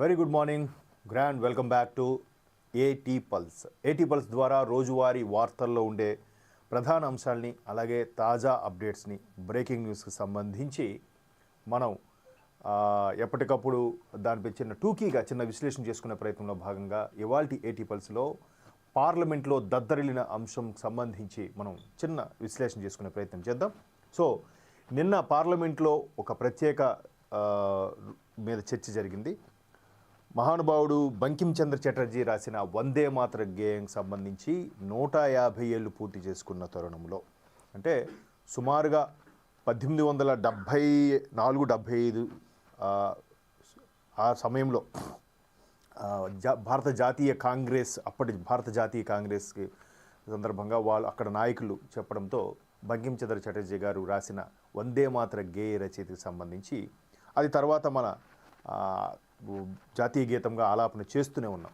Very good morning grand welcome back to AT Pulse AT Pulse ద్వారా రోజువారీ వార్తల్లో ఉండే ప్రధాన అంశాలని అలాగే తాజా అప్డేట్స్ని బ్రేకింగ్ న్యూస్కి సంబంధించి మనం ఎప్పటికప్పుడు దానిపై చిన్న టూకీగా చిన్న విశ్లేషణ చేసుకునే ప్రయత్నంలో భాగంగా ఇవాల్టి ఏటీ పల్స్లో పార్లమెంట్లో దద్దరిల్లిన అంశం సంబంధించి మనం చిన్న విశ్లేషణ చేసుకునే ప్రయత్నం చేద్దాం. సో నిన్న పార్లమెంట్లో ఒక ప్రత్యేక మీద చర్చ జరిగింది. మహానుభావుడు బంకించంద్ర చటర్జీ రాసిన వందే మాత్ర గేయంకి సంబంధించి నూట యాభై ఏళ్ళు పూర్తి చేసుకున్న తరుణంలో. అంటే సుమారుగా పద్దెనిమిది వందల డెబ్భై నాలుగు డెబ్భై ఐదు ఆ, సమయంలో భారత జాతీయ కాంగ్రెస్ అప్పటి భారత జాతీయ కాంగ్రెస్కి సందర్భంగా వాళ్ళు అక్కడ నాయకులు చెప్పడంతో బంకించంద్ర చటర్జీ గారు రాసిన వందే మాతర గేయ రచయితకి సంబంధించి అది తర్వాత మన జాతీయ గీతంగా ఆలాపన చేస్తూనే ఉన్నాం.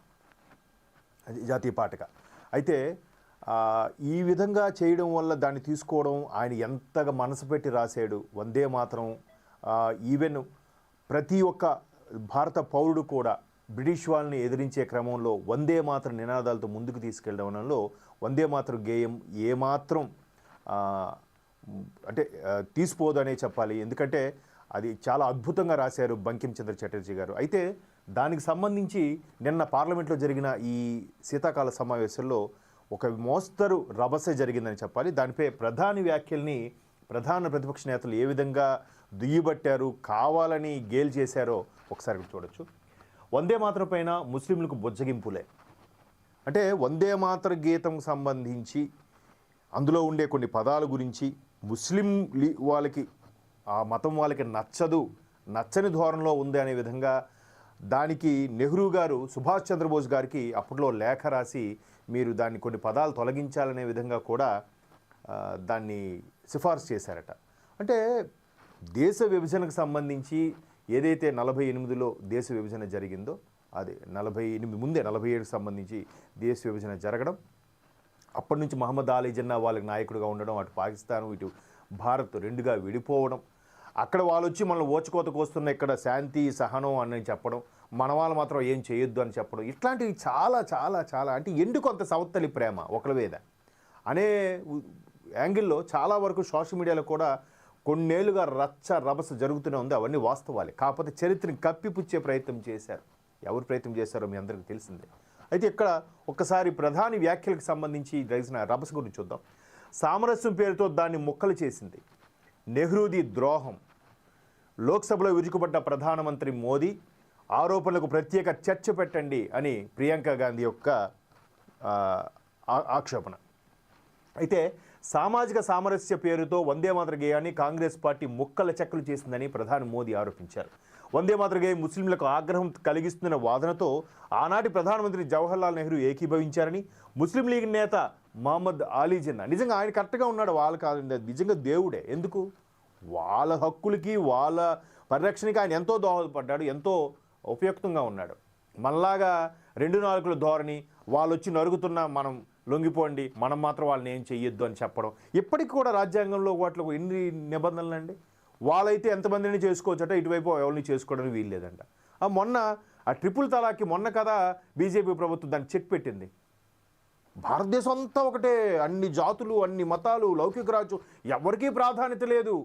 జాతీయ పాటగా. అయితే ఈ విధంగా చేయడం వల్ల దాన్ని తీసుకోవడం ఆయన ఎంతగా మనసు పెట్టి రాశాడు వందే మాత్రం ఈవెన్ ప్రతి ఒక్క భారత పౌరుడు కూడా బ్రిటిష్ వాళ్ళని ఎదిరించే క్రమంలో వందే మాత్రం నినాదాలతో ముందుకు తీసుకెళ్ళడంలో వందే మాత్రం గేయం ఏమాత్రం అంటే తీసిపోదు అనే చెప్పాలి. ఎందుకంటే అది చాలా అద్భుతంగా రాశారు బంకిం చంద్ర చటర్జీ గారు. అయితే దానికి సంబంధించి నిన్న పార్లమెంట్లో జరిగిన ఈ శీతాకాల సమావేశంలో ఒక మోస్తరు రభస జరిగిందని చెప్పాలి. దానిపై ప్రధాని వ్యాఖ్యల్ని ప్రధాన ప్రతిపక్ష నేతలు ఏ విధంగా దుయ్యబట్టారు కావాలని గేల్ చేశారో ఒకసారి చూడొచ్చు. వందే మాత్ర పైన ముస్లింలకు బుజ్జగింపులే. అంటే వందే మాతర గీతం సంబంధించి అందులో ఉండే కొన్ని పదాల గురించి ముస్లిం వాళ్ళకి ఆ మతం వాళ్ళకి నచ్చదు నచ్చని ధోరణిలో ఉంది అనే విధంగా దానికి నెహ్రూ గారు సుభాష్ చంద్రబోస్ గారికి అప్పట్లో లేఖ రాసి మీరు దాన్ని కొన్ని పదాలు తొలగించాలనే విధంగా కూడా దాన్ని సిఫార్సు చేశారట. అంటే దేశ విభజనకు సంబంధించి ఏదైతే నలభై ఎనిమిదిలో దేశ విభజన జరిగిందో అది నలభై ఎనిమిది ముందే నలభై ఏడుకు సంబంధించి దేశ విభజన జరగడం అప్పటి నుంచి మహమ్మద్ అలీ జిన్నా వాళ్ళకి నాయకుడిగా ఉండడం అటు పాకిస్తాన్ ఇటు భారత్ రెండుగా విడిపోవడం అక్కడ వాళ్ళు వచ్చి మనల్ని ఓచుకోత కోస్తున్న ఇక్కడ శాంతి సహనం అని చెప్పడం మన వాళ్ళు మాత్రం ఏం చేయొద్దు అని చెప్పడం ఇట్లాంటివి చాలా చాలా చాలా అంటే ఎండు కొంత సవత్తలి ప్రేమ ఒకరి మీద? అనే యాంగిల్లో చాలా వరకు సోషల్ మీడియాలో కూడా కొన్నేళ్ళుగా రచ్చ రభస జరుగుతూనే ఉంది. అవన్నీ వాస్తవాలే. కాకపోతే చరిత్రని కప్పిపుచ్చే ప్రయత్నం చేశారు. ఎవరు ప్రయత్నం చేశారో మీ అందరికీ తెలిసిందే. అయితే ఇక్కడ ఒక్కసారి ప్రధాని వ్యాఖ్యలకు సంబంధించి జరిగిన రభస గురించి చూద్దాం. సామరస్యం పేరుతో దాన్ని ముక్కలు చేసింది నెహ్రూది ద్రోహం. లోక్సభలో విరుచుకుపడ్డ ప్రధానమంత్రి మోదీ ఆరోపణలకు ప్రత్యేక చర్చ పెట్టండి అని ప్రియాంక గాంధీ యొక్క ఆక్షేపణ. అయితే సామాజిక సామరస్య పేరుతో వందే మాతర గేయాన్ని కాంగ్రెస్ పార్టీ ముక్కల చెక్కలు చేసిందని ప్రధాని మోదీ ఆరోపించారు. వందే మాతర గేయం ముస్లింలకు ఆగ్రహం కలిగిస్తున్న వాదనతో ఆనాటి ప్రధానమంత్రి జవహర్లాల్ నెహ్రూ ఏకీభవించారని ముస్లిం లీగ్ నేత మహమ్మద్ ఆలీ జిన్నా నిజంగా ఆయన కరెక్ట్గా ఉన్నాడు వాళ్ళు కాదు నిజంగా దేవుడే. ఎందుకు? వాళ్ళ హక్కులకి వాళ్ళ పరిరక్షణకి ఆయన ఎంతో దోహదపడ్డాడు ఎంతో ఉపయుక్తంగా ఉన్నాడు. మనలాగా రెండు నాలుగుల ధోరణి వాళ్ళు వచ్చి నరుగుతున్నా మనం లొంగిపోండి మనం మాత్రం వాళ్ళని ఏం చెయ్యొద్దు అని చెప్పడం. ఇప్పటికి కూడా రాజ్యాంగంలో వాటిలో ఎన్ని నిబంధనలు అండి వాళ్ళైతే ఎంతమందిని చేసుకోవచ్చట ఇటువైపు ఎవరిని చేసుకోవడానికి వీల్లేదంట ఆ మొన్న ఆ ట్రిపుల్ తలాకి మొన్న కదా బీజేపీ ప్రభుత్వం దాన్ని చెక్ పెట్టింది. భారతదేశం అంతా ఒకటే అన్ని జాతులు అన్ని మతాలు లౌకిక రాజ్యం ఎవరికీ ప్రాధాన్యత లేదు.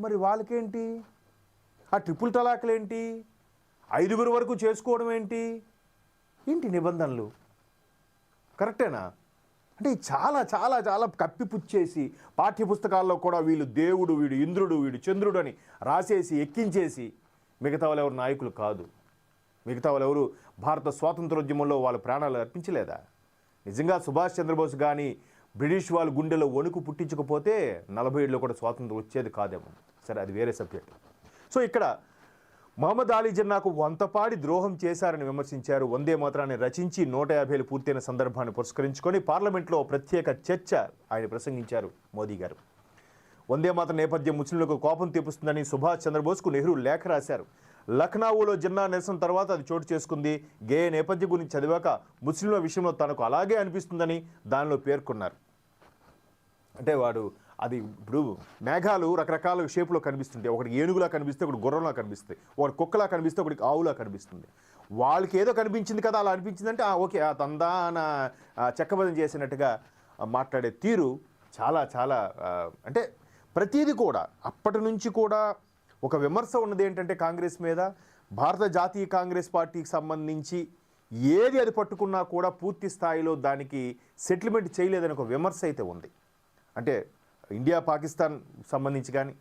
మరి వాళ్ళకేంటి? ఆ ట్రిపుల్ తలాకులేంటి? ఐదుగురు వరకు చేసుకోవడం ఏంటి ఏంటి నిబంధనలు? కరెక్టేనా? అంటే చాలా చాలా చాలా కప్పిపుచ్చేసి పాఠ్యపుస్తకాల్లో కూడా వీళ్ళు దేవుడు వీడు ఇంద్రుడు వీడు చంద్రుడు అని రాసేసి ఎక్కించేసి మిగతా వాళ్ళు ఎవరు నాయకులు కాదు. మిగతా వాళ్ళు ఎవరు భారత స్వాతంత్రోద్యమంలో వాళ్ళ ప్రాణాలు అర్పించలేదా? నిజంగా సుభాష్ చంద్రబోస్ కానీ బ్రిటిష్ వాళ్ళు గుండెలో వణుకు పుట్టించకపోతే నలభై ఏడులో కూడా స్వాతంత్రం వచ్చేది కాదేమో. సరే అది వేరే సబ్జెక్ట్. సో ఇక్కడ మహమ్మద్ అలీ జిన్నాకు వంతపాడి ద్రోహం చేశారని విమర్శించారు. వందే మాత్రాన్ని రచించి నూట యాభైలు పూర్తయిన సందర్భాన్ని పురస్కరించుకొని పార్లమెంట్లో ప్రత్యేక చర్చ ఆయన ప్రసంగించారు మోదీ గారు. వందే మాత్రం నేపథ్యం ముస్లింలకు కోపం తెప్పిస్తుందని సుభాష్ చంద్రబోస్కు నెహ్రూ లేఖ రాశారు. లఖనౌలో జిన్నా నిరసన తర్వాత అది చోటు చేసుకుంది. గేయ నేపథ్యం గురించి చదివాక ముస్లింల విషయంలో తనకు అలాగే అనిపిస్తుందని దానిలో పేర్కొన్నారు. అంటే వాడు అది ఇప్పుడు మేఘాలు రకరకాల షేపులో కనిపిస్తుంటాయి. ఒకటి ఏనుగులా కనిపిస్తే ఒకటి గుర్రంలా కనిపిస్తాయి. ఒకటి కుక్కలా కనిపిస్తే ఒకటి ఆవులా కనిపిస్తుంది. వాళ్ళకి ఏదో కనిపించింది కదా అలా అనిపించిందంటే ఓకే ఆ తందాన చెక్కబదం చేసినట్టుగా మాట్లాడే తీరు చాలా చాలా అంటే ప్రతిదీ కూడా అప్పటి నుంచి కూడా ఒక విమర్శ ఉన్నది ఏంటంటే కాంగ్రెస్ మీద భారత జాతీయ కాంగ్రెస్ పార్టీకి సంబంధించి ఏది అది పట్టుకున్నా కూడా పూర్తి స్థాయిలో దానికి సెటిల్మెంట్ చేయలేదని ఒక విమర్శ అయితే ఉంది. అంటే ఇండియా పాకిస్తాన్ సంబంధించి కానీ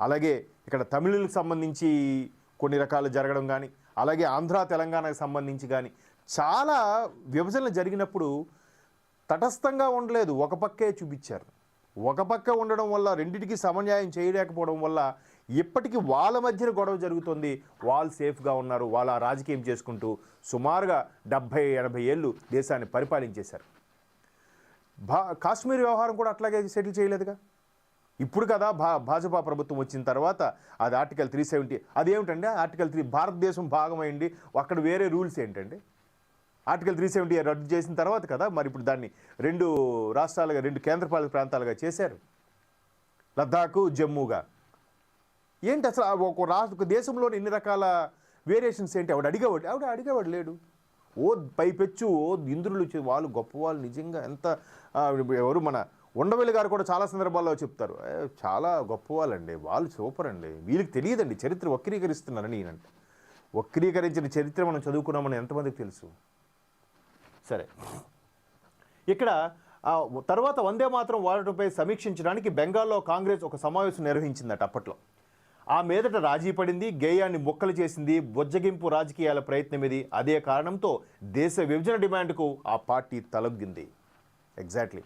అలాగే ఇక్కడ తమిళులకు సంబంధించి కొన్ని రకాలు జరగడం కానీ అలాగే ఆంధ్ర తెలంగాణకు సంబంధించి కానీ చాలా విభజనలు జరిగినప్పుడు తటస్థంగా ఉండలేదు. ఒక పక్కే చూపించారు. ఒక పక్క ఉండడం వల్ల రెండిటికి సమన్యాయం చేయలేకపోవడం వల్ల ఇప్పటికీ వాళ్ళ మధ్యన గొడవ జరుగుతుంది. వాళ్ళు సేఫ్గా ఉన్నారు. వాళ్ళ రాజకీయం చేసుకుంటూ సుమారుగా డెబ్భై ఎనభై ఏళ్ళు దేశాన్ని పరిపాలించేశారు. భా కాశ్మీర్ వ్యవహారం కూడా అట్లాగే సెటిల్ చేయలేదుగా? ఇప్పుడు కదా భా భాజపా ప్రభుత్వం వచ్చిన తర్వాత అది ఆర్టికల్ త్రీ సెవెంటీ అదేమిటండి? ఆర్టికల్ త్రీ భారతదేశం భాగమైంది అక్కడ వేరే రూల్స్ ఏంటండి? ఆర్టికల్ త్రీ సెవెంటీ రద్దు చేసిన తర్వాత కదా మరి ఇప్పుడు దాన్ని రెండు రాష్ట్రాలుగా రెండు కేంద్రపాలిత ప్రాంతాలుగా చేశారు. లద్దాఖ్ జమ్మూగా. ఏంటి అసలు ఒక రాష్ట్ర దేశంలోని ఎన్ని రకాల వేరియేషన్స్ ఏంటి? ఆవిడ అడిగేవాడు ఆవిడ అడిగేవాడు లేడు. ఓ పైపెచ్చు ఓ ఇంద్రులు వాళ్ళు గొప్ప వాళ్ళు నిజంగా ఎంత ఎవరు మన ఉండవల్లి గారు కూడా చాలా సందర్భాల్లో చెప్తారు. చాలా గొప్పవాళ్ళండి వాళ్ళు సూపర్ అండి. వీళ్ళకి తెలియదండి. చరిత్ర వక్రీకరిస్తున్నారని ఈయనంట. వక్రీకరించిన చరిత్ర మనం చదువుకున్నామని ఎంతమందికి తెలుసు? సరే. ఇక్కడ తర్వాత వందే మాత్రం వాడటంపై సమీక్షించడానికి బెంగాల్లో కాంగ్రెస్ ఒక సమావేశం నిర్వహించిందట అప్పట్లో. ఆ మీదట రాజీ పడింది గేయాన్ని మొక్కలు చేసింది బొజ్జగింపు రాజకీయాల ప్రయత్నం ఇది. అదే కారణంతో దేశ విభజన డిమాండ్కు ఆ పార్టీ తలొగ్గింది. ఎగ్జాక్ట్లీ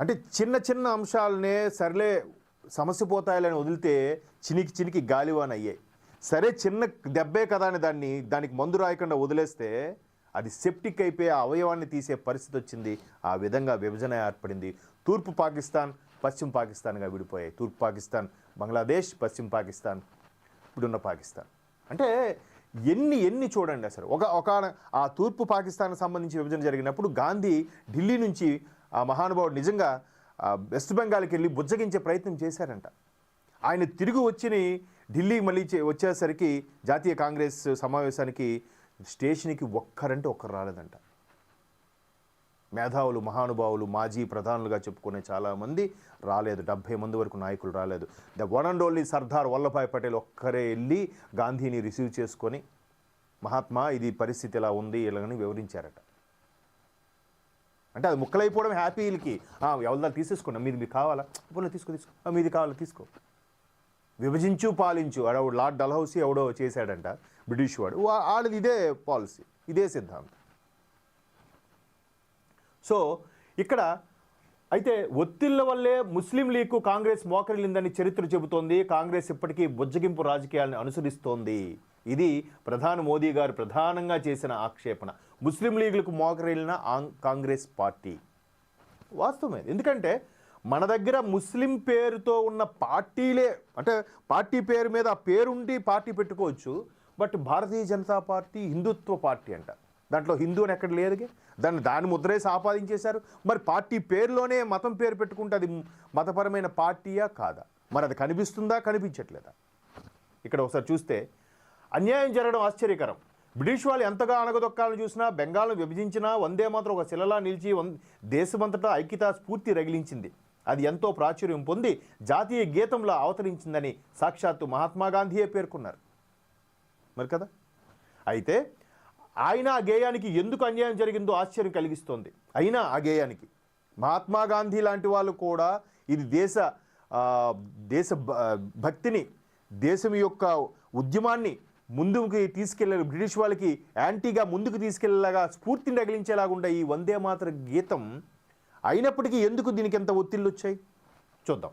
అంటే చిన్న చిన్న అంశాలనే సర్లే సమస్య పోతాయాలని వదిలితే చినికి చినికి గాలివాన్ అయ్యాయి. సరే చిన్న దెబ్బే కదా అని దాన్ని దానికి మందు రాయకుండా వదిలేస్తే అది సెప్టిక్ అయిపోయి ఆ అవయవాన్ని తీసే పరిస్థితి వచ్చింది. ఆ విధంగా విభజన ఏర్పడింది. తూర్పు పాకిస్తాన్ పశ్చిమ పాకిస్తాన్గా విడిపోయాయి. తూర్పు పాకిస్తాన్ బంగ్లాదేశ్ పశ్చిమ పాకిస్తాన్ ఇప్పుడున్న పాకిస్తాన్. అంటే ఎన్ని ఎన్ని చూడండి అసలు. ఒక ఒక ఆ తూర్పు పాకిస్తాన్కి సంబంధించి విభజన జరిగినప్పుడు గాంధీ ఢిల్లీ నుంచి ఆ మహానుభావుడు నిజంగా వెస్ట్ బెంగాల్కి వెళ్ళి బుజ్జగించే ప్రయత్నం చేశారంట. ఆయన తిరిగి వచ్చిని ఢిల్లీ మళ్ళీ చే- వచ్చేసరికి జాతీయ కాంగ్రెస్ సమావేశానికి స్టేషన్కి ఒక్కరంటే ఒక్కరు రాలేదంట. మేధావులు మహానుభావులు మాజీ ప్రధానులుగా చెప్పుకునే చాలామంది రాలేదు. డెబ్భై మంది వరకు నాయకులు రాలేదు. The one and only Sardar Vallabhbhai Patel ఒక్కరే వెళ్ళి గాంధీని రిసీవ్ చేసుకొని మహాత్మా ఇది పరిస్థితి ఇలా ఉంది? ఇలాగని వివరించారట. అంటే అది ముక్కలైపోవడం హ్యాపీలకి ఎవరిదా తీసేసుకోండి. మీది మీకు కావాలా? ఇప్పుడు తీసుకో తీసుకో. మీది కావాలా? తీసుకో. విభజించు పాలించు. అడవుడు లార్డ్ డల్హౌసీ ఎవడో చేశాడంట బ్రిటిష్ వాడు. వా- వాళ్ళది ఇదే పాలసీ ఇదే సిద్ధాంతం. సో ఇక్కడ అయితే ఒత్తిళ్ళ వల్లే ముస్లిం లీగ్కు కాంగ్రెస్ మోకరిల్లిందని చరిత్ర చెబుతోంది. కాంగ్రెస్ ఇప్పటికీ బుజ్జగింపు రాజకీయాలను అనుసరిస్తోంది. ఇది ప్రధాని మోదీ గారు ప్రధానంగా చేసిన ఆక్షేపణ. ముస్లిం లీగులకు మోకరిల్లిన కాంగ్రెస్ పార్టీ. వాస్తవమే. ఎందుకంటే మన దగ్గర ముస్లిం పేరుతో ఉన్న పార్టీలే అంటే పార్టీ పేరు మీద ఆ పేరుండి పార్టీ పెట్టుకోవచ్చు. But Bharatiya Janata party Hindutva party అంట. దాంట్లో హిందూ అని ఎక్కడ లేదుగా. దాన్ని దాని ముద్రేసి ఆపాదించేశారు. మరి పార్టీ పేరులోనే మతం పేరు పెట్టుకుంటే అది మతపరమైన పార్టీయా కాదా? మరి అది కనిపిస్తుందా కనిపించట్లేదా? ఇక్కడ ఒకసారి చూస్తే అన్యాయం జరగడం ఆశ్చర్యకరం. బ్రిటిష్ వాళ్ళు ఎంతగా అణగదొక్కాలని చూసినా బెంగాల్ను విభజించినా వందే మాత్రం ఒక శిలలా నిలిచి వం దేశమంతటా ఐక్యతా స్ఫూర్తి రగిలించింది. అది ఎంతో ప్రాచుర్యం పొంది జాతీయ గీతంలో అవతరించిందని సాక్షాత్తు మహాత్మా గాంధీయే పేర్కొన్నారు. మరి కదా? అయితే ఆయన ఆ గేయానికి ఎందుకు అన్యాయం జరిగిందో ఆశ్చర్యం కలిగిస్తోంది. అయినా ఆ గేయానికి. మహాత్మా గాంధీ లాంటి వాళ్ళు కూడా ఇది దేశ దేశ భ- భక్తిని దేశం యొక్క ఉద్యమాన్ని ముందుకు తీసుకెళ్ళే బ్రిటిష్ వాళ్ళకి యాంటీగా ముందుకు తీసుకెళ్ళేలాగా స్ఫూర్తిని రగిలించేలాగుండే ఈ వందే మాత్ర గీతం అయినప్పటికీ ఎందుకు దీనికి ఎంత ఒత్తిళ్ళు వచ్చాయి? చూద్దాం.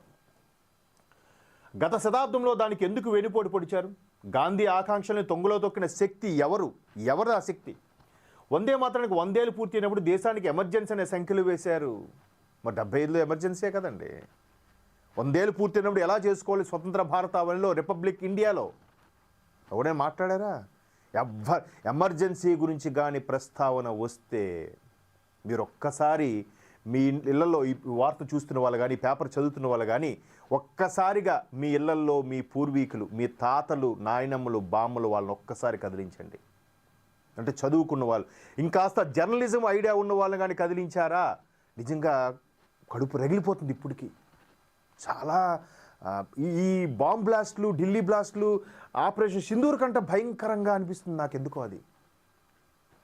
గత శతాబ్దంలో దానికి ఎందుకు వెనుపోటు పొడిచారు? గాంధీ ఆకాంక్షల్ని తొంగులో తొక్కిన శక్తి ఎవరు? ఎవరు ఆ శక్తి? వందే మాత్రానికి వందేళ్ళు పూర్తి అయినప్పుడు దేశానికి ఎమర్జెన్సీ అనే సంఖ్యలు వేశారు. మరి డెబ్బై ఐదులో ఎమర్జెన్సీయే కదండి. వందేళ్ళు పూర్తి అయినప్పుడు ఎలా చేసుకోవాలి స్వతంత్ర భారతావనిలో రిపబ్లిక్ ఇండియాలో? ఎవడే మాట్లాడారా? ఎవ్వ ఎమర్జెన్సీ గురించి కానీ ప్రస్తావన వస్తే మీరు ఒక్కసారి మీ ఇళ్ళలో ఈ వార్త చూస్తున్న వాళ్ళు కానీ పేపర్ చదువుతున్న వాళ్ళు కానీ ఒక్కసారిగా మీ ఇళ్ళల్లో మీ పూర్వీకులు మీ తాతలు నాయనమ్మలు బామ్మలు వాళ్ళని ఒక్కసారి కదిలించండి. అంటే చదువుకున్న వాళ్ళు ఇంకాస్త జర్నలిజం ఐడియా ఉన్న వాళ్ళని కానీ కదిలించారా? నిజంగా కడుపు రగిలిపోతుంది ఇప్పటికీ. చాలా ఈ ఈ బాంబ్ బ్లాస్ట్లు ఢిల్లీ బ్లాస్ట్లు ఆపరేషన్ సింధూర్ కంటే భయంకరంగా అనిపిస్తుంది నాకు ఎందుకో అది.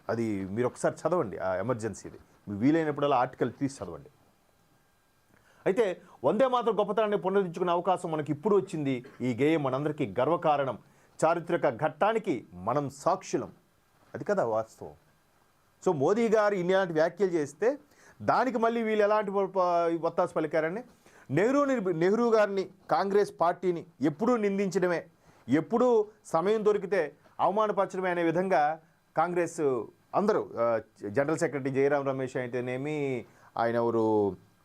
అది మీరు ఒకసారి చదవండి ఆ ఎమర్జెన్సీది. మీ వీలైనప్పుడల్లా ఆర్టికల్ తీసి చదవండి. అయితే వందే మాత్రం గొప్పతనాన్ని పునరుద్ధరించుకునే అవకాశం మనకి ఇప్పుడు వచ్చింది. ఈ గేయం మనందరికీ గర్వకారణం. చారిత్రక ఘట్టానికి మనం సాక్షులం. అది కదా వాస్తవం. సో మోదీ గారు ఇలాంటి వ్యాఖ్యలు చేస్తే దానికి మళ్ళీ వీళ్ళు ఎలాంటి వత్తాసు పలికారని నెహ్రూని నెహ్రూ గారిని కాంగ్రెస్ పార్టీని ఎప్పుడూ నిందించడమే. ఎప్పుడూ సమయం దొరికితే అవమానపరచడమే అనే విధంగా కాంగ్రెస్ అందరూ జనరల్ సెక్రటరీ జయరాం రమేష్ అయితేనేమి ఆయన ఎవరు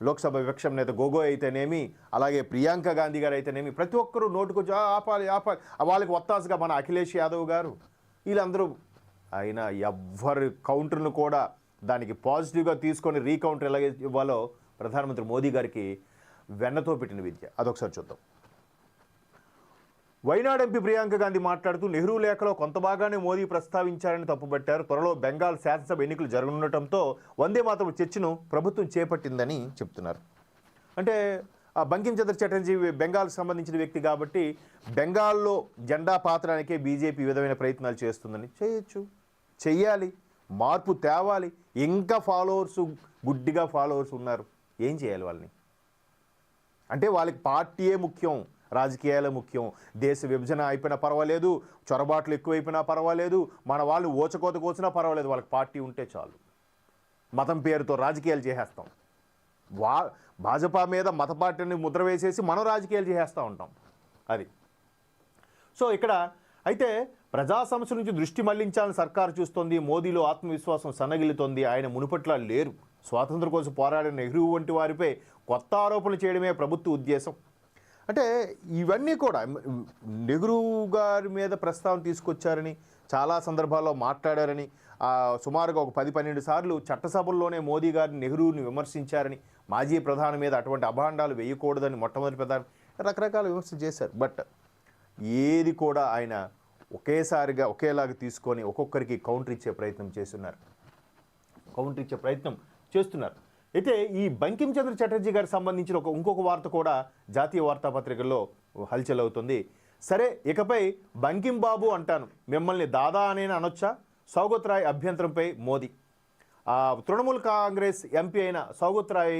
లోక్సభ విపక్షం నేత గోగోయ్ అయితేనేమి అలాగే ప్రియాంక గాంధీ గారు అయితేనేమి ప్రతి ఒక్కరూ నోటుకు ఆపాలి ఆపాలి. వాళ్ళకి ఒత్తాసుగా మన అఖిలేష్ యాదవ్ గారు వీళ్ళందరూ ఆయన ఎవ్వరి కౌంటర్ను కూడా దానికి పాజిటివ్గా తీసుకొని రీకౌంటర్ ఎలాగ ఇవ్వాలో ప్రధానమంత్రి మోదీ గారికి వెన్నతో పెట్టిన విద్య. అదొకసారి చూద్దాం. వైనాడ్ ఎంపీ ప్రియాంక గాంధీ మాట్లాడుతూ నెహ్రూ లేఖలో కొంత భాగాన్ని మోదీ ప్రస్తావించారని తప్పుబట్టారు. త్వరలో బెంగాల్ శాసనసభ ఎన్నికలు జరగనుండటంతో వందే మాత్రం చర్చను ప్రభుత్వం చేపట్టిందని చెప్తున్నారు. అంటే ఆ బంకించంద్ర చటర్జీ బెంగాల్కి సంబంధించిన వ్యక్తి కాబట్టి బెంగాల్లో జెండా పాతడానికే బీజేపీ విధమైన ప్రయత్నాలు చేస్తుందని చేయొచ్చు. చెయ్యాలి. మార్పు తేవాలి. ఇంకా ఫాలోవర్స్ గుడ్డిగా ఫాలోవర్స్ ఉన్నారు. ఏం చేయాలి వాళ్ళని? అంటే వాళ్ళకి పార్టీయే ముఖ్యం. రాజకీయాలే ముఖ్యం. దేశ విభజన అయిపోయినా పర్వాలేదు చొరబాట్లు ఎక్కువైపోయినా పర్వాలేదు మన వాళ్ళు ఓచకోత కోసినా పర్వాలేదు వాళ్ళకి పార్టీ ఉంటే చాలు. మతం పేరుతో రాజకీయాలు చేసేస్తాం. వా భాజపా మీద మత పార్టీని ముద్ర వేసేసి మనం రాజకీయాలు చేసేస్తూ ఉంటాం. అది. సో ఇక్కడ అయితే ప్రజా సమస్య నుంచి దృష్టి మళ్ళించాలని సర్కారు చూస్తోంది మోదీలో ఆత్మవిశ్వాసం సన్నగిల్లుతోంది ఆయన మునుపట్లా లేరు. స్వాతంత్ర కోసం పోరాడిన నెహ్రూ వంటి వారిపై కొత్త ఆరోపణలు చేయడమే ప్రభుత్వ ఉద్దేశం. అంటే ఇవన్నీ కూడా నెహ్రూ గారి మీద ప్రస్తావన తీసుకొచ్చారని చాలా సందర్భాల్లో మాట్లాడారని సుమారుగా ఒక పది పన్నెండు సార్లు చట్టసభల్లోనే మోదీ గారిని నెహ్రూని విమర్శించారని మాజీ ప్రధాని మీద అటువంటి అభాండాలు వేయకూడదని మొట్టమొదటి ప్రధాని రకరకాల విమర్శలు చేశారు. బట్ ఏది కూడా ఆయన ఒకేసారిగా ఒకేలాగా తీసుకొని ఒక్కొక్కరికి కౌంటర్ ఇచ్చే ప్రయత్నం చేస్తున్నారు. కౌంటర్ ఇచ్చే ప్రయత్నం చేస్తున్నారు. అయితే ఈ బంకిం చంద్ర చటర్జీ గారికి సంబంధించిన ఒక ఇంకొక వార్త కూడా జాతీయ వార్తాపత్రికల్లో హల్చల్ అవుతుంది సరే ఇకపై బంకిం బాబు అంటాను. మిమ్మల్ని దాదా అనే అనొచ్చా? సౌగత్ రాయ్ అభ్యంతరంపై మోదీ. తృణమూల్ కాంగ్రెస్ ఎంపీ అయిన సౌగత్ రాయ్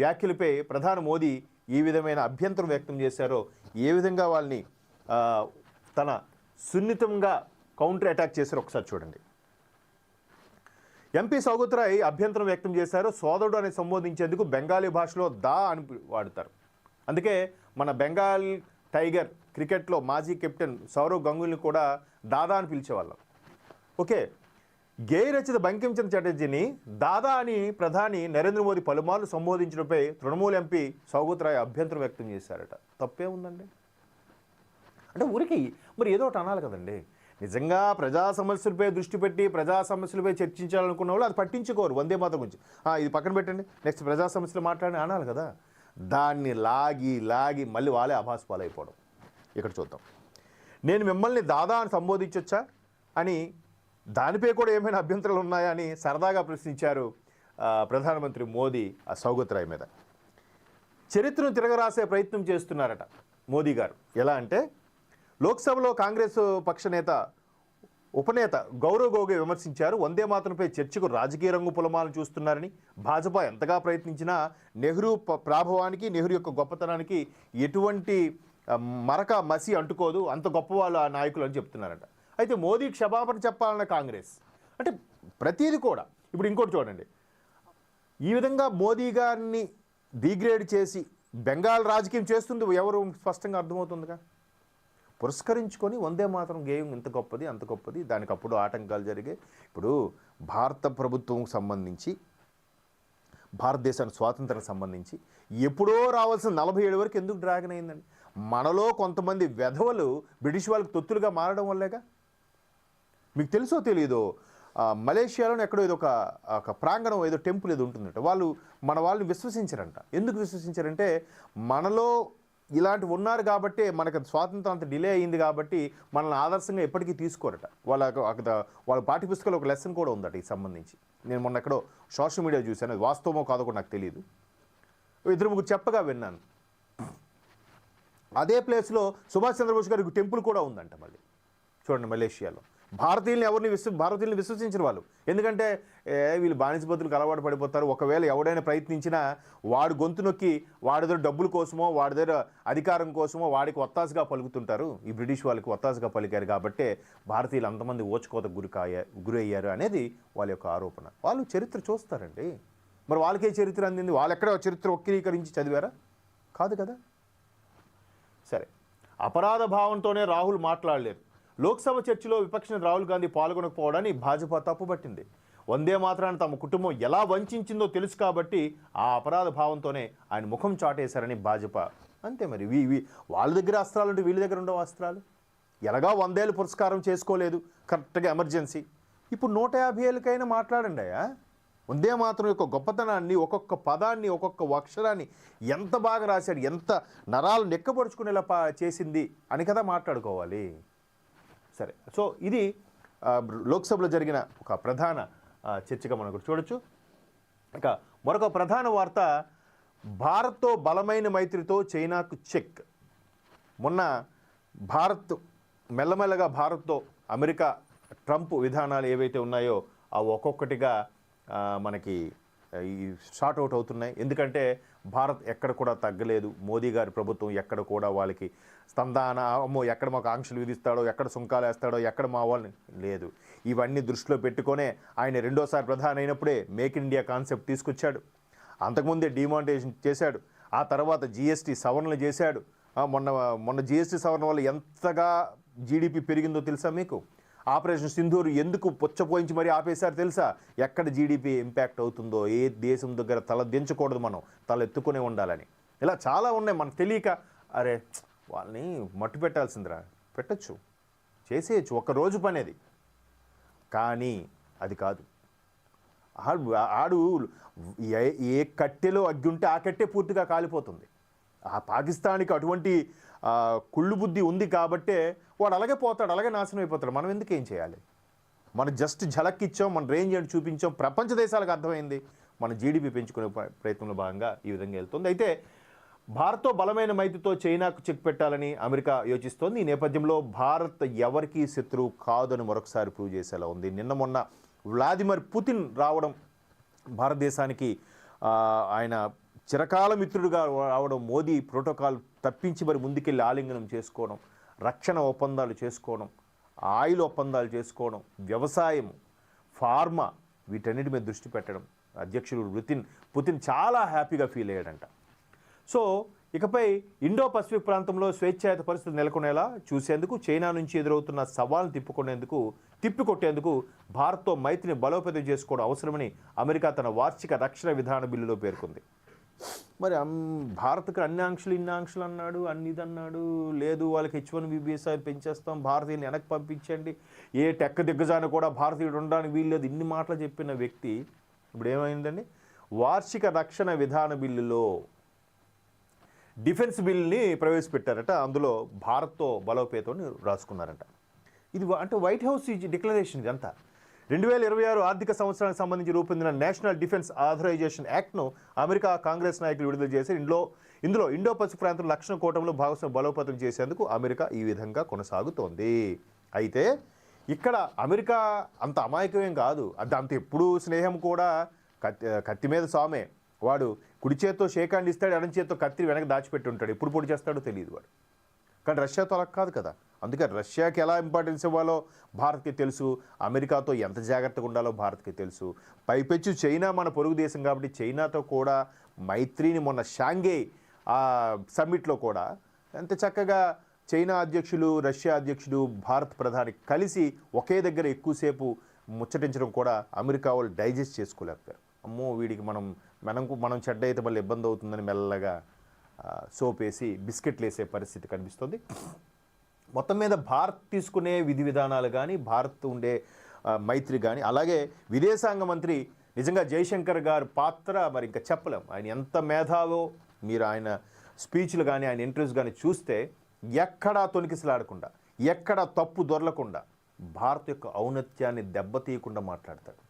వ్యాఖ్యలపై ప్రధాని మోదీ ఈ విధమైన అభ్యంతరం వ్యక్తం చేశారో ఏ విధంగా వాళ్ళని తన సున్నితంగా కౌంటర్ అటాక్ చేశారో ఒకసారి చూడండి. ఎంపీ సౌగత్రాయ్ అభ్యంతరం వ్యక్తం చేశారు. సోదరుడు అని సంబోధించేందుకు బెంగాలీ భాషలో దా అని వాడతారు. అందుకే మన బెంగాల్ టైగర్ క్రికెట్లో మాజీ కెప్టెన్ సౌరవ్ గంగుల్ని కూడా దాదా అని పిలిచేవాళ్ళం. ఓకే గేయ రచిత బంకించంద్ర చటర్జీని దాదా అని ప్రధాని నరేంద్ర మోదీ పలుమార్లు సంబోధించడంపై తృణమూల్ ఎంపీ సౌగత్రాయ్ అభ్యంతరం వ్యక్తం చేశారట. తప్పే ఉందండి? అంటే ఊరికి మరి ఏదో ఒకటి అనాలి కదండి. నిజంగా ప్రజా సమస్యలపై దృష్టి పెట్టి ప్రజా సమస్యలపై చర్చించాలనుకున్న వాళ్ళు అది పట్టించుకోరు. వందే మాత్రం గురించి. ఇది పక్కన పెట్టండి. నెక్స్ట్ ప్రజా సమస్యలు మాట్లాడి అనాలి కదా. దాన్ని లాగి లాగి మళ్ళీ వాళ్ళే అభాస్ పాలైపోవడం. ఇక్కడ చూద్దాం. నేను మిమ్మల్ని దాదా అని సంబోధించొచ్చా? అని దానిపై కూడా ఏమైనా అభ్యంతరాలు ఉన్నాయా అని సరదాగా ప్రశ్నించారు ప్రధానమంత్రి మోదీ ఆ సౌగత్ రాయ్ మీద. చరిత్రను తిరగరాసే ప్రయత్నం చేస్తున్నారట మోదీ గారు. ఎలా అంటే లోక్సభలో కాంగ్రెస్ పక్ష నేత ఉపనేత గౌరవ్ గోగోయ్ విమర్శించారు. వందే మాత్రంపై చర్చకు రాజకీయ రంగు పులమాలను చూస్తున్నారని భాజపా ఎంతగా ప్రయత్నించినా నెహ్రూ ప- ప్రాభవానికి నెహ్రూ యొక్క గొప్పతనానికి ఎటువంటి మరక మసి అంటుకోదు. అంత గొప్పవాళ్ళు ఆ నాయకులు అని చెప్తున్నారట. అయితే మోదీ క్షమాపణ చెప్పాలన్న కాంగ్రెస్. అంటే ప్రతీది కూడా. ఇప్పుడు ఇంకోటి చూడండి. ఈ విధంగా మోదీ గారిని డిగ్రేడ్ చేసి బెంగాల్ రాజకీయం చేస్తుంది. ఎవరు స్పష్టంగా అర్థమవుతుందిగా? పురస్కరించుకొని వందే మాత్రం గేయం ఇంత గొప్పది అంత గొప్పది దానికి అప్పుడు ఆటంకాలు జరిగాయి. ఇప్పుడు భారత ప్రభుత్వం సంబంధించి భారతదేశానికి స్వాతంత్రం సంబంధించి ఎప్పుడో రావాల్సిన నలభై ఏడు వరకు ఎందుకు డ్రాగన్ అయిందండి? మనలో కొంతమంది వెధవలు బ్రిటిష్ వాళ్ళకి తొత్తులుగా మారడం వల్లేగా? మీకు తెలుసో తెలియదో ఆ, మలేషియాలోనే ఎక్కడో ఏదో ఒక ఒక ప్రాంగణం ఏదో టెంపుల్ ఏదో ఉంటుందంట. వాళ్ళు మన వాళ్ళని విశ్వసించారంట. ఎందుకు విశ్వసించారంటే మనలో ఇలాంటివి ఉన్నారు కాబట్టి మనకు స్వాతంత్రం అంత డిలే అయింది కాబట్టి మనల్ని ఆదర్శంగా ఎప్పటికీ తీసుకోరట. వాళ్ళ వాళ్ళ పాఠ్య పుస్తకాలు ఒక లెసన్ కూడా ఉందట ఈ సంబంధించి. నేను మొన్న ఎక్కడో సోషల్ మీడియా చూశాను. అది వాస్తవమో కాదో కూడా నాకు తెలియదు ఇద్దరు ముగ్గురు చెప్పగా విన్నాను. అదే ప్లేస్లో సుభాష్ చంద్రబోస్ గారికి టెంపుల్ కూడా ఉందంట మళ్ళీ. చూడండి మలేషియాలో. భారతీయులు ఎవరిని విశ్వ భారతీయులను విశ్వసించిన వాళ్ళు. ఎందుకంటే వీళ్ళు బానిస బతులకు అలవాటు పడిపోతారు. ఒకవేళ ఎవడైనా ప్రయత్నించినా వాడు గొంతు నొక్కి వాడి దగ్గర డబ్బుల కోసమో వాడి దగ్గర అధికారం కోసమో వాడికి ఒత్తాసుగా పలుకుతుంటారు. ఈ బ్రిటిష్ వాళ్ళకి ఒత్తాసుగా పలికారు కాబట్టే భారతీయులు అంతమంది ఓచుకోత గురి గురయ్యారు అనేది వాళ్ళ యొక్క ఆరోపణ. వాళ్ళు చరిత్ర చూస్తారండి. మరి వాళ్ళకే చరిత్ర అందింది. వాళ్ళు ఎక్కడ చరిత్ర వక్రీకరించి చదివారా? కాదు కదా. సరే. అపరాధ భావంతోనే రాహుల్ మాట్లాడలేరు లోక్సభ చర్చలో విపక్ష నేత రాహుల్ గాంధీ పాల్గొనకపోవడాన్ని భాజపా తప్పుపట్టింది. వందే మాత్రాన్ని తమ కుటుంబం ఎలా వంచిందో తెలుసు కాబట్టి ఆ అపరాధ భావంతోనే ఆయన ముఖం చాటేశారని భాజపా. అంతే మరి వీ వాళ్ళ దగ్గర అస్త్రాలు ఉంటే వీళ్ళ దగ్గర ఉండవు అస్త్రాలు. ఎలాగా వందేళ్ళు పురస్కారం చేసుకోలేదు కరెక్ట్గా ఎమర్జెన్సీ. ఇప్పుడు నూట యాభై ఏళ్ళకైనా మాట్లాడండి అయ్యా. వందే మాత్రం యొక్క గొప్పతనాన్ని ఒక్కొక్క పదాన్ని ఒక్కొక్క అక్షరాన్ని ఎంత బాగా రాశాడు ఎంత నరాలు నెక్కపరుచుకునేలా పా చేసింది అని కదా మాట్లాడుకోవాలి. సరే. సో ఇది లోక్సభలో జరిగిన ఒక ప్రధాన చర్చగా మనం చూడొచ్చు. ఇక మరొక ప్రధాన వార్త భారత్తో బలమైన మైత్రితో చైనాకు చెక్. మొన్న భారత్ మెల్లమెల్లగా భారత్తో అమెరికా ట్రంప్ విధానాలు ఏవైతే ఉన్నాయో అవి ఒక్కొక్కటిగా మనకి ఈ షార్ట్ అవుట్ అవుతున్నాయి. ఎందుకంటే భారత్ ఎక్కడ కూడా తగ్గలేదు. మోదీ గారి ప్రభుత్వం ఎక్కడ కూడా వాళ్ళకి స్తందాన అమ్మో ఎక్కడ మాకు ఆంక్షలు విధిస్తాడో ఎక్కడ సుంకాలు వేస్తాడో ఎక్కడ మా వాళ్ళని లేదు. ఇవన్నీ దృష్టిలో పెట్టుకొనే ఆయన రెండోసారి ప్రధాని అయినప్పుడే మేక్ ఇన్ ఇండియా కాన్సెప్ట్ తీసుకొచ్చాడు. అంతకుముందే డిమానిటైజేషన్ చేశాడు. ఆ తర్వాత జిఎస్టీ సవరణలు చేశాడు. మొన్న మొన్న జిఎస్టీ సవరణ వల్ల ఎంతగా జీడిపి పెరిగిందో తెలుసా మీకు? ఆపరేషన్ సింధూర్ ఎందుకు పుచ్చపోయించి మరీ ఆపేశారు తెలుసా? ఎక్కడ జీడిపి ఇంపాక్ట్ అవుతుందో ఏ దేశం దగ్గర తల దించకూడదు మనం తల ఎత్తుకునే ఉండాలని. ఇలా చాలా ఉన్నాయి మనకు తెలియక అరే వాళ్ళని మట్టు పెట్టాల్సిందిరా. పెట్టచ్చు చేసేయచ్చు ఒక్క రోజు పని అది. కానీ అది కాదు. ఆడు ఆడు ఏ ఏ కట్టెలో అగ్గి ఉంటే ఆ కట్టె పూర్తిగా కాలిపోతుంది. ఆ పాకిస్తాన్కి అటువంటి కుళ్ళు బుద్ధి ఉంది కాబట్టే వాడు అలాగే పోతాడు అలాగే నాశనం అయిపోతాడు. మనం ఎందుకు ఏం చేయాలి? మనం జస్ట్ ఝలక్కిచ్చాం మన రేంజ్ ఏంటి చూపించాం ప్రపంచ దేశాలకు అర్థమైంది. మన జీడిపి పెంచుకునే ప్రయత్నంలో భాగంగా ఈ విధంగా వెళ్తుంది. అయితే భారత్తో బలమైన మైతితో చైనాకు చెక్ పెట్టాలని అమెరికా యోచిస్తోంది. ఈ నేపథ్యంలో భారత్ ఎవరికీ శత్రువు కాదని మరొకసారి ప్రూవ్ చేసేలా ఉంది. నిన్న మొన్న వ్లాదిమిర్ పుతిన్ రావడం భారతదేశానికి ఆయన చిరకాల మిత్రుడుగా రావడం మోదీ ప్రోటోకాల్ తప్పించి మరి ముందుకెళ్ళి ఆలింగనం చేసుకోవడం రక్షణ ఒప్పందాలు చేసుకోవడం ఆయిల్ ఒప్పందాలు చేసుకోవడం వ్యవసాయం ఫార్మా వీటన్నిటి మీద దృష్టి పెట్టడం. అధ్యక్షుడు రుతిన్ పుతిన్ చాలా హ్యాపీగా ఫీల్ అయ్యాడంట. సో ఇకపై ఇండో పసిఫిక్ ప్రాంతంలో స్వేచ్ఛాయుత పరిస్థితి నెలకొనేలా చూసేందుకు చైనా నుంచి ఎదురవుతున్న సవాల్ను తిప్పుకునేందుకు తిప్పికొట్టేందుకు భారత్తో మైత్రిని బలోపేతం చేసుకోవడం అవసరమని అమెరికా తన వార్షిక రక్షణ విధాన బిల్లులో పేర్కొంది. మరి భారత్కి అన్ని ఆంక్షలు ఇన్ని ఆంక్షలు అన్నాడు అన్ని ఇది అన్నాడు లేదు వాళ్ళకి హెచ్ వన్ బీబీఎస్ పెంచేస్తాం భారతీయుని వెనక్కి పంపించండి ఏ టెక్క దిగ్గజాన కూడా భారతీయుడు ఉండడానికి వీల్లేదు ఇన్ని మాటలు చెప్పిన వ్యక్తి ఇప్పుడు ఏమైందండి? వార్షిక రక్షణ విధాన బిల్లులో డిఫెన్స్ బిల్ని ప్రవేశపెట్టారట అందులో భారత్తో బలోపేతం రాసుకున్నారట. ఇది అంటే వైట్ హౌస్ ఈ డిక్లరేషన్ ఇదంతా. రెండు వేల ఇరవై ఆరు ఆర్థిక సంవత్సరానికి సంబంధించి రూపొందిన నేషనల్ డిఫెన్స్ ఆథరైజేషన్ యాక్ట్ను అమెరికా కాంగ్రెస్ నాయకులు విడుదల చేసి ఇందులో ఇందులో ఇండో పసిఫిక్ ప్రాంతం లక్షణ కూటమిలో భాగస్వామ్యం బలోపేతం చేసేందుకు అమెరికా ఈ విధంగా కొనసాగుతోంది. అయితే ఇక్కడ అమెరికా అంత అమాయకమేం కాదు. అది అంత ఎప్పుడు స్నేహం కూడా కత్తి కత్తి మీద సామే. వాడు కుడి చేత్తో షేక్ హ్యాండ్ ఇస్తాడు ఎడం చేత్తో కత్తి వెనక దాచిపెట్టి ఉంటాడు. ఎప్పుడు పొడి చేస్తాడో తెలియదు వాడు. కానీ రష్యాతో అలా కాదు కదా. అందుకే రష్యాకి ఎలా ఇంపార్టెన్స్ ఇవ్వాలో భారత్కి తెలుసు. అమెరికాతో ఎంత జాగ్రత్తగా ఉండాలో భారత్కి తెలుసు. పైపెచ్చు చైనా మన పొరుగు దేశం కాబట్టి చైనాతో కూడా మైత్రిని మొన్న షాంఘై ఆ సమ్మిట్లో కూడా ఎంత చక్కగా చైనా అధ్యక్షులు రష్యా అధ్యక్షుడు భారత్ ప్రధాని కలిసి ఒకే దగ్గర ఎక్కువసేపు ముచ్చటించడం కూడా అమెరికా వాళ్ళు డైజెస్ట్ చేసుకోలేకపోయారు. అమ్మో వీడికి మనం మనకు మనం చెడ్డ అయితే మళ్ళీ ఇబ్బంది అవుతుందని మెల్లగా సోప్ వేసి బిస్కెట్లు వేసే పరిస్థితి కనిపిస్తుంది. మొత్తం మీద భారత్ తీసుకునే విధి విధానాలు కానీ భారత్ ఉండే మైత్రి కానీ అలాగే విదేశాంగ మంత్రి నిజంగా జయశంకర్ గారి పాత్ర మరి ఇంకా చెప్పలేం. ఆయన ఎంత మేధావో మీరు ఆయన స్పీచ్లు కానీ ఆయన ఇంటర్వ్యూస్ కానీ చూస్తే ఎక్కడా తొనికిసలాడకుండా ఎక్కడ తప్పు దొరలకుండా భారత్ యొక్క ఔన్నత్యాన్ని దెబ్బతీయకుండా మాట్లాడతాడు.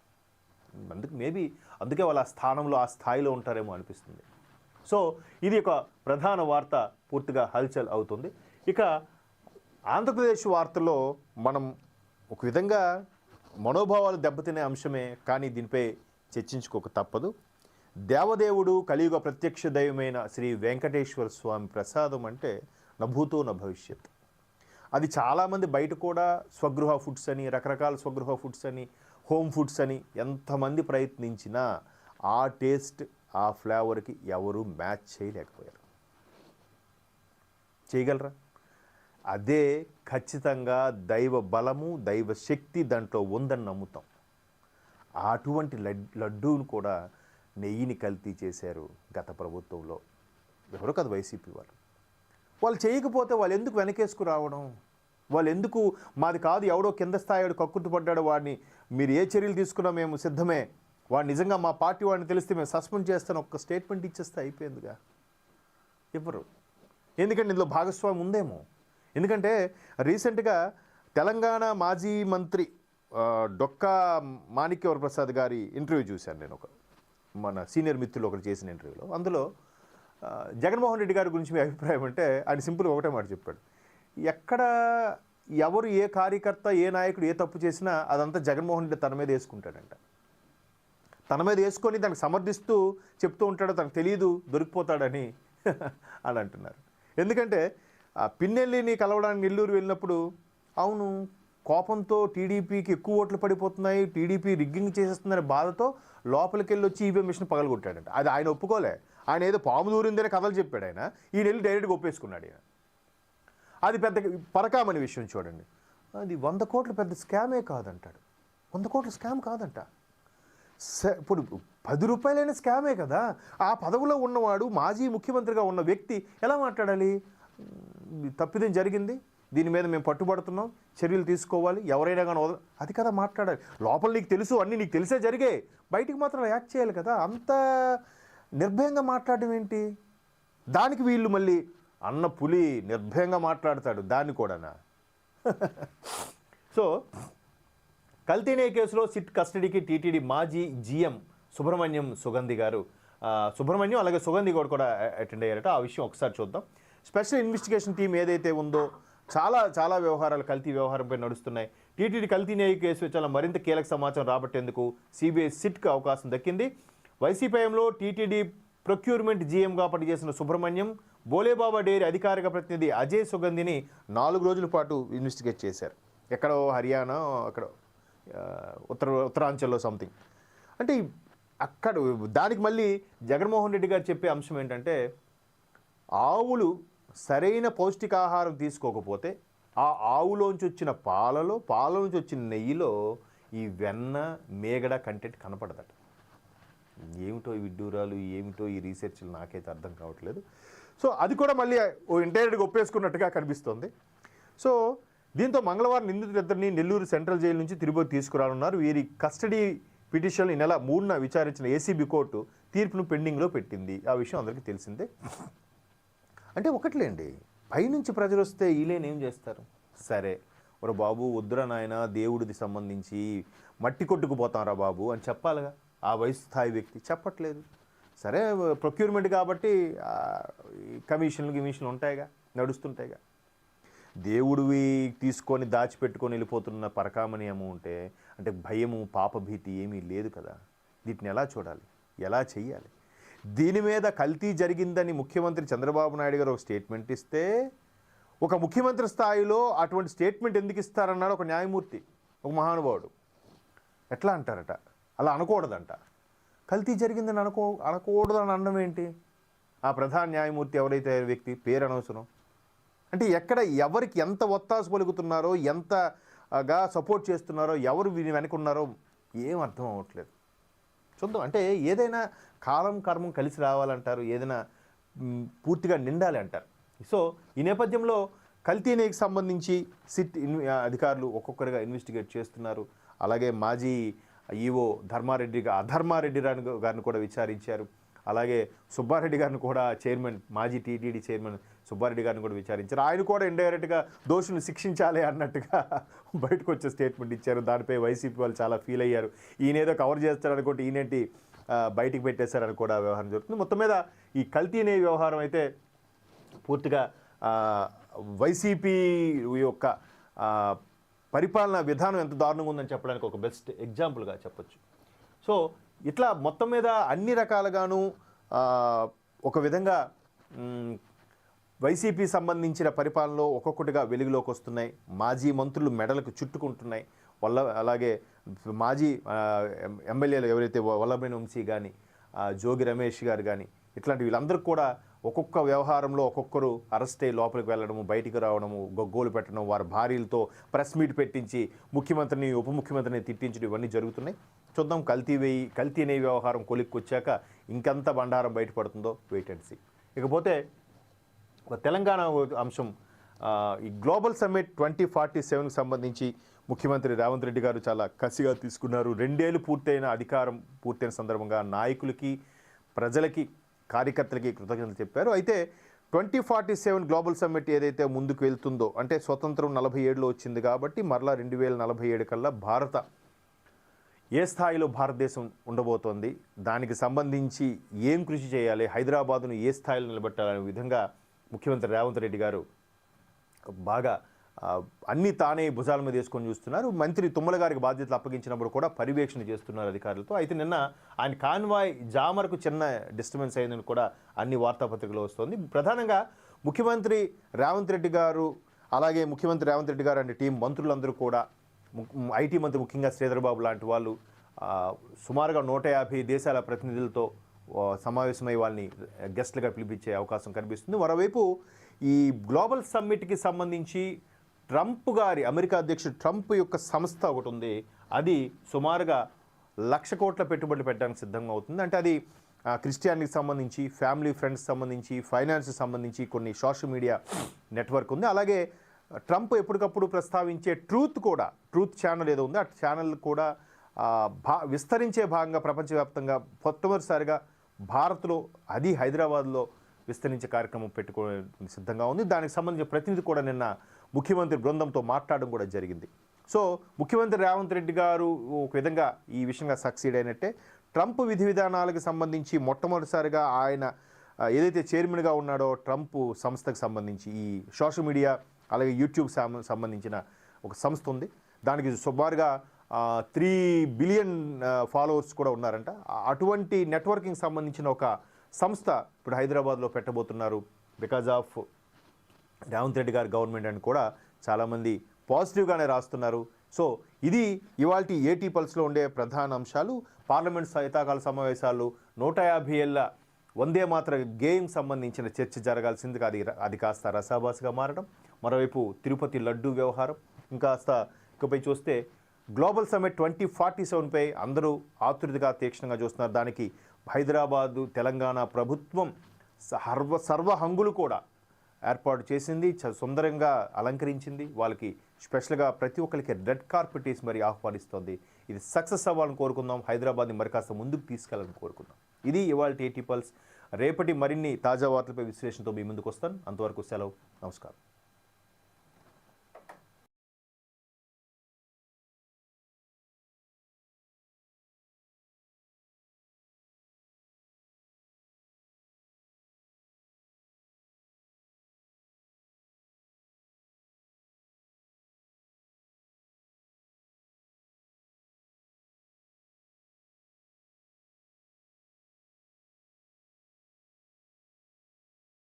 అందుకు మేబీ అందుకే వాళ్ళ ఆ స్థానంలో ఆ స్థాయిలో ఉంటారేమో అనిపిస్తుంది. సో ఇది ఒక ప్రధాన వార్త పూర్తిగా హల్చల్ అవుతుంది. ఇక ఆంధ్రప్రదేశ్ వార్తల్లో మనం ఒక విధంగా మనోభావాలు దెబ్బతినే అంశమే కానీ దీనిపై చర్చించుకోక తప్పదు. దేవదేవుడు కలియుగ ప్రత్యక్ష దైవమైన శ్రీ వెంకటేశ్వర స్వామి ప్రసాదం అంటే నభూతో న భవిష్యత్. అది చాలామంది బయట కూడా స్వగృహ ఫుడ్స్ అని రకరకాల స్వగృహ ఫుడ్స్ అని హోమ్ ఫుడ్స్ అని ఎంతమంది ప్రయత్నించినా ఆ టేస్ట్ ఆ ఫ్లేవర్కి ఎవరు మ్యాచ్ చేయలేకపోయారు. చేయగలరా? అదే ఖచ్చితంగా దైవ బలము దైవ శక్తి దాంట్లో ఉందని నమ్ముతాం. అటువంటి లడ్ లడ్డూను కూడా నెయ్యిని కల్తీ చేశారు గత ప్రభుత్వంలో. ఎవరో కదా వైసీపీ వాళ్ళు. వాళ్ళు చేయకపోతే వాళ్ళు ఎందుకు వెనకేసుకు రావడం? వాళ్ళు ఎందుకు మాది కాదు ఎవడో కింద స్థాయిడు కక్కుర్తిపడ్డాడు వాడిని మీరు ఏ చర్యలు తీసుకున్నా మేము సిద్ధమే. వాడు నిజంగా మా పార్టీ వాడిని తెలిస్తే మేము సస్పెండ్ చేస్తాను ఒక్క స్టేట్మెంట్ ఇచ్చేస్తే అయిపోయిందిగా. ఇవ్వరు ఎందుకంటే ఇందులో భాగస్వామి ఉందేమో? ఎందుకంటే రీసెంట్గా తెలంగాణ మాజీ మంత్రి డొక్కా మాణిక్యవరప్రసాద్ గారి ఇంటర్వ్యూ చూశాను నేను ఒక మన సీనియర్ మిత్రులు ఒకరు చేసిన ఇంటర్వ్యూలో. అందులో జగన్మోహన్ రెడ్డి గారి గురించి మీ అభిప్రాయం అంటే ఆయన సింపుల్ ఒకటే మాట చెప్పాడు. ఎక్కడ ఎవరు ఏ కార్యకర్త ఏ నాయకుడు ఏ తప్పు చేసినా అదంతా జగన్మోహన్ రెడ్డి తన మీద వేసుకుంటాడంట. తన మీద వేసుకొని దానికి సమర్థిస్తూ చెప్తూ ఉంటాడో తనకు తెలియదు దొరికిపోతాడని అని అంటున్నారు. ఎందుకంటే పిన్నెల్లిని కలవడానికి నెల్లూరు వెళ్ళినప్పుడు అవును కోపంతో టీడీపీకి ఎక్కువ ఓట్లు పడిపోతున్నాయి టీడీపీ రిగ్గింగ్ చేసేస్తుందనే బాధతో లోపలికి వెళ్ళి వచ్చి ఈవీఎం మిషన్ పగలగొట్టాడంట. అది ఆయన ఒప్పుకోలే. ఆయన ఏదో పాము దూరిందనే కథలు చెప్పాడు ఆయన. ఈయన వెళ్ళి డైరెక్ట్గా ఒప్పేసుకున్నాడు ఆయన అది పెద్ద పరకామని విషయం చూడండి. అది వంద కోట్లు పెద్ద స్కామే కాదంటాడు. వంద కోట్ల స్కామ్ కాదంట. స- ఇప్పుడు పది రూపాయలైన స్కామే కదా. ఆ పదవిలో ఉన్నవాడు మాజీ ముఖ్యమంత్రిగా ఉన్న వ్యక్తి ఎలా మాట్లాడాలి? తప్పిదం జరిగింది. దీని మీద మేము పట్టుబడుతున్నాం. చర్యలు తీసుకోవాలి. ఎవరైనా కానీ వదల అది కదా మాట్లాడాలి. లోపల నీకు తెలుసు అన్నీ నీకు తెలిసే జరిగే. బయటికి మాత్రం యాక్ట్ చేయాలి కదా. అంత నిర్భయంగా మాట్లాడడం ఏంటి? దానికి వీళ్ళు మళ్ళీ అన్న పులి నిర్భయంగా మాట్లాడతాడు దాన్ని కూడానా? సో కల్తీనే కేసులో సిట్ కస్టడీకి టీటీడీ మాజీ జీఎం సుబ్రహ్మణ్యం సుగంధి గారు సుబ్రహ్మణ్యం అలాగే సుగంధి గారు కూడా అటెండ్ అయ్యారట. ఆ విషయం ఒకసారి చూద్దాం. స్పెషల్ ఇన్వెస్టిగేషన్ టీం ఏదైతే ఉందో చాలా చాలా వ్యవహారాలు కల్తీ వ్యవహారంపై నడుస్తున్నాయి. టీటీడీ కల్తీ న్యాయ కేసు చాలా మరింత కీలక సమాచారం రాబట్టేందుకు సిబిఐ సిట్కు అవకాశం దక్కింది. వైసీపీఎంలో టీటీడీ ప్రొక్యూర్మెంట్ జీఎంగా పనిచేసిన సుబ్రహ్మణ్యం బోలేబాబా డైరీ అధికారిక ప్రతినిధి అజయ్ సుగంధిని నాలుగు రోజుల పాటు ఇన్వెస్టిగేట్ చేశారు. ఎక్కడో హర్యానా అక్కడ ఉత్తర ఉత్తరాంచల్లో సంథింగ్ అంటే అక్కడ దానికి మళ్ళీ జగన్మోహన్ రెడ్డి గారు చెప్పే అంశం ఏంటంటే ఆవులు సరైన పౌష్టికాహారం తీసుకోకపోతే ఆ ఆవులోంచి వచ్చిన పాలలో పాలలోంచి వచ్చిన నెయ్యిలో ఈ వెన్న మేగడ కంటెంట్ కనపడదట. ఏమిటో ఈ విడ్డూరాలు ఏమిటో ఈ రీసెర్చ్లు నాకైతే అర్థం కావట్లేదు. సో అది కూడా మళ్ళీ ఓ ఇంటైర్గా ఒప్పేసుకున్నట్టుగా కనిపిస్తోంది. సో దీంతో మంగళవారం నిందితులిద్దరిని నెల్లూరు సెంట్రల్ జైలు నుంచి తిరుపతి తీసుకురానున్నారు. వీరి కస్టడీ పిటిషన్ ఈ నెల మూడున విచారించిన ఏసీబీ కోర్టు తీర్పును పెండింగ్లో పెట్టింది. ఆ విషయం అందరికీ తెలిసిందే. అంటే ఒకట్లేండి. పైనుంచి ప్రజలు వస్తే ఈలేని ఏం చేస్తారు? సరే. ఒర బాబు వద్దురా నాయన దేవుడిది సంబంధించి మట్టి కొట్టుకుపోతాంరా బాబు అని చెప్పాలిగా. ఆ వయసు స్థాయి వ్యక్తి చెప్పట్లేదు. సరే ప్రొక్యూర్మెంట్ కాబట్టి కమిషన్లు కమిషన్లు గిమిషన్లు ఉంటాయిగా నడుస్తుంటాయిగా. దేవుడివి తీసుకొని దాచిపెట్టుకొని వెళ్ళిపోతున్న పరకామని ఏమో ఉంటే అంటే భయము పాపభీతి ఏమీ లేదు కదా. వీటిని ఎలా చూడాలి? ఎలా చెయ్యాలి? దీని మీద కల్తీ జరిగిందని ముఖ్యమంత్రి చంద్రబాబు నాయుడు గారు ఒక స్టేట్మెంట్ ఇస్తే ఒక ముఖ్యమంత్రి స్థాయిలో అటువంటి స్టేట్మెంట్ ఎందుకు ఇస్తారన్నాడు ఒక న్యాయమూర్తి ఒక మహానుభావుడు. ఎట్లా అంటారట? అలా అనకూడదంట. కల్తీ జరిగిందని అనుకో అనకూడదని అనడం ఏంటి? ఆ ప్రధాన న్యాయమూర్తి ఎవరైతే వ్యక్తి పేరు అనవసరం. అంటే ఎక్కడ ఎవరికి ఎంత ఒత్తాసు పలుకుతున్నారో ఎంతగా సపోర్ట్ చేస్తున్నారో ఎవరు వీని వెనుకున్నారో ఏం అర్థం అవ్వట్లేదు. చూద్దాం అంటే ఏదైనా కాలం కర్మం కలిసి రావాలంటారు ఏదైనా పూర్తిగా నిండాలి అంటారు. సో ఈ నేపథ్యంలో కల్తీనేకి సంబంధించి సిట్ ఇన్ అధికారులు ఒక్కొక్కరిగా ఇన్వెస్టిగేట్ చేస్తున్నారు. అలాగే మాజీ ఈవో ధర్మారెడ్డి అధర్మారెడ్డి గారిని కూడా విచారించారు. అలాగే సుబ్బారెడ్డి గారిని కూడా చైర్మన్ మాజీ టీటీడీ చైర్మన్ సుబ్బారెడ్డి గారిని కూడా విచారించారు. ఆయన కూడా ఇండైరెక్ట్గా దోషులను శిక్షించాలి అన్నట్టుగా బయటకు వచ్చే స్టేట్మెంట్ ఇచ్చారు. దానిపై వైసీపీ వాళ్ళు చాలా ఫీల్ అయ్యారు. ఈయన ఏదో కవర్ చేస్తారనుకుంటే ఈయనేంటి బయటికి పెట్టేశారని కూడా వ్యవహారం జరుగుతుంది. మొత్తం మీద ఈ కల్తీ అనే వ్యవహారం అయితే పూర్తిగా వైసీపీ యొక్క పరిపాలన విధానం ఎంత దారుణంగా ఉందని చెప్పడానికి ఒక బెస్ట్ ఎగ్జాంపుల్గా చెప్పొచ్చు. సో ఇట్లా మొత్తం మీద అన్ని రకాలుగాను ఒక విధంగా వైసీపీ సంబంధించిన పరిపాలనలో ఒక్కొక్కటిగా వెలుగులోకి వస్తున్నాయి. మాజీ మంత్రులు మెడలకు చుట్టుకుంటున్నాయి. వల్ల అలాగే మాజీ ఎమ్మెల్యేలు ఎవరైతే వ- వంశీ కానీ జోగి రమేష్ గారు కానీ ఇట్లాంటి వీళ్ళందరూ కూడా ఒక్కొక్క వ్యవహారంలో ఒక్కొక్కరు అరెస్ట్ అయ్యి లోపలికి వెళ్ళడము బయటికి రావడము గొగ్గోలు పెట్టడం వారి భార్యలతో ప్రెస్ మీట్ పెట్టించి ముఖ్యమంత్రిని ఉప ముఖ్యమంత్రిని తిట్టించడం ఇవన్నీ జరుగుతున్నాయి. చూద్దాం. కల్తీ వేయి కల్తీ అనే వ్యవహారం కొలిక్కొచ్చాక ఇంకెంత బండారం బయటపడుతుందో వెయిట్ అండ్ సీ ఇకపోతే ఒక తెలంగాణ అంశం ఈ గ్లోబల్ సమ్మిట్ ట్వంటీ ఫార్టీ సెవెన్కి సంబంధించి ముఖ్యమంత్రి రేవంత్ రెడ్డి గారు చాలా కసిగా తీసుకున్నారు. రెండేళ్ళు పూర్తయిన అధికారం పూర్తయిన సందర్భంగా నాయకులకి ప్రజలకి కార్యకర్తలకి కృతజ్ఞతలు చెప్పారు. అయితే twenty forty seven global summit ఏదైతే ముందుకు వెళ్తుందో అంటే స్వతంత్రం నలభై ఏడులో వచ్చింది కాబట్టి మరలా రెండు వేల నలభై ఏడు కల్లా భారత ఏ స్థాయిలో భారతదేశం ఉండబోతోంది? దానికి సంబంధించి ఏం కృషి చేయాలి? హైదరాబాదును ఏ స్థాయిలో నిలబెట్టాలనే విధంగా ముఖ్యమంత్రి రేవంత్ రెడ్డి గారు బాగా అన్నీ అన్ని తానే భుజాల మీద వేసుకొని చూస్తున్నారు. మంత్రి తుమ్మల గారికి బాధ్యతలు అప్పగించినప్పుడు కూడా పర్యవేక్షణ చేస్తున్నారు అధికారులతో. అయితే నిన్న ఆయన కాన్వాయ్ జామర్కు చిన్న డిస్టర్బెన్స్ అయిందని కూడా అన్ని వార్తాపత్రికలు వస్తుంది. ప్రధానంగా ముఖ్యమంత్రి రేవంత్ రెడ్డి గారు అలాగే ముఖ్యమంత్రి రేవంత్ రెడ్డి గారు అంటే టీం మంత్రులందరూ కూడా ఐటీ మంత్రి ముఖ్యంగా శ్రీధర్ బాబు లాంటి వాళ్ళు సుమారుగా నూట యాభై దేశాల ప్రతినిధులతో సమావేశమై వాళ్ళని గెస్ట్లుగా పిలిపించే అవకాశం కనిపిస్తుంది. మరోవైపు ఈ గ్లోబల్ సమ్మిట్కి సంబంధించి ట్రంప్ గారి అమెరికా అధ్యక్షుడు ట్రంప్ యొక్క సంస్థ ఒకటి ఉంది. అది సుమారుగా లక్ష కోట్ల పెట్టుబడులు పెట్టడానికి సిద్ధంగా అవుతుంది. అంటే అది క్రిస్టియానికి సంబంధించి ఫ్యామిలీ ఫ్రెండ్స్ సంబంధించి ఫైనాన్స్కి సంబంధించి కొన్ని సోషల్ మీడియా నెట్వర్క్ ఉంది. అలాగే ట్రంప్ ఎప్పటికప్పుడు ప్రస్తావించే ట్రూత్ కూడా ట్రూత్ ఛానల్ ఏదో ఉందో ఆ ఛానల్ కూడా భా విస్తరించే భాగంగా ప్రపంచవ్యాప్తంగా మొట్టమొదటిసారిగా భారత్లో అది హైదరాబాద్లో విస్తరించే కార్యక్రమం పెట్టుకోవడానికి సిద్ధంగా ఉంది. దానికి సంబంధించిన ప్రతినిధి కూడా నిన్న ముఖ్యమంత్రి బృందంతో మాట్లాడడం కూడా జరిగింది. సో ముఖ్యమంత్రి రేవంత్ రెడ్డి గారు ఒక విధంగా ఈ విషయంగా సక్సీడ్ అయినట్టే ట్రంప్ విధి విధానాలకు సంబంధించి మొట్టమొదటిసారిగా ఆయన ఏదైతే చైర్మన్గా ఉన్నాడో ట్రంప్ సంస్థకు సంబంధించి ఈ సోషల్ మీడియా అలాగే యూట్యూబ్ సంబంధించిన ఒక సంస్థ ఉంది. దానికి సుమారుగా త్రీ బిలియన్ ఫాలోవర్స్ కూడా ఉన్నారంట. అటువంటి నెట్వర్కింగ్ సంబంధించిన ఒక సంస్థ ఇప్పుడు హైదరాబాద్లో పెట్టబోతున్నారు. బికాజ్ ఆఫ్ రేవంత్ రెడ్డి గారి గవర్నమెంట్ అని కూడా చాలామంది పాజిటివ్గానే రాస్తున్నారు. సో ఇది ఇవాళ ఏటీ పల్స్లో ఉండే ప్రధాన అంశాలు. పార్లమెంట్ శీతాకాల సమావేశాలు నూట యాభై ఏళ్ళ వందే మాత్ర గేమ్ సంబంధించిన చర్చ జరగాల్సింది అది అది కాస్త రసాభాసగా మారడం. మరోవైపు తిరుపతి లడ్డు వ్యవహారం. ఇంకాస్త ఇకపై చూస్తే గ్లోబల్ సమ్మిట్ ట్వంటీ ఫార్టీ సెవెన్పై అందరూ ఆతృతగా తీక్షణంగా చూస్తున్నారు. దానికి హైదరాబాదు తెలంగాణ ప్రభుత్వం సర్వ సర్వ హంగులు కూడా ఏర్పాటు చేసింది చ- సుందరంగా అలంకరించింది. వాళ్ళకి స్పెషల్గా ప్రతి ఒక్కరికి రెడ్ కార్పెట్ వేసి మరి ఆహ్వానిస్తోంది. ఇది సక్సెస్ అవ్వాలని కోరుకుందాం. హైదరాబాద్ని మరి కాస్త ముందుకు తీసుకెళ్ళాలని కోరుకుందాం. ఇది ఇవాళ ఏటీ పల్స్. రేపటి మరిన్ని తాజా వార్తలపై విశ్లేషణతో మీ ముందుకు వస్తాను. అంతవరకు సెలవు. నమస్కారం.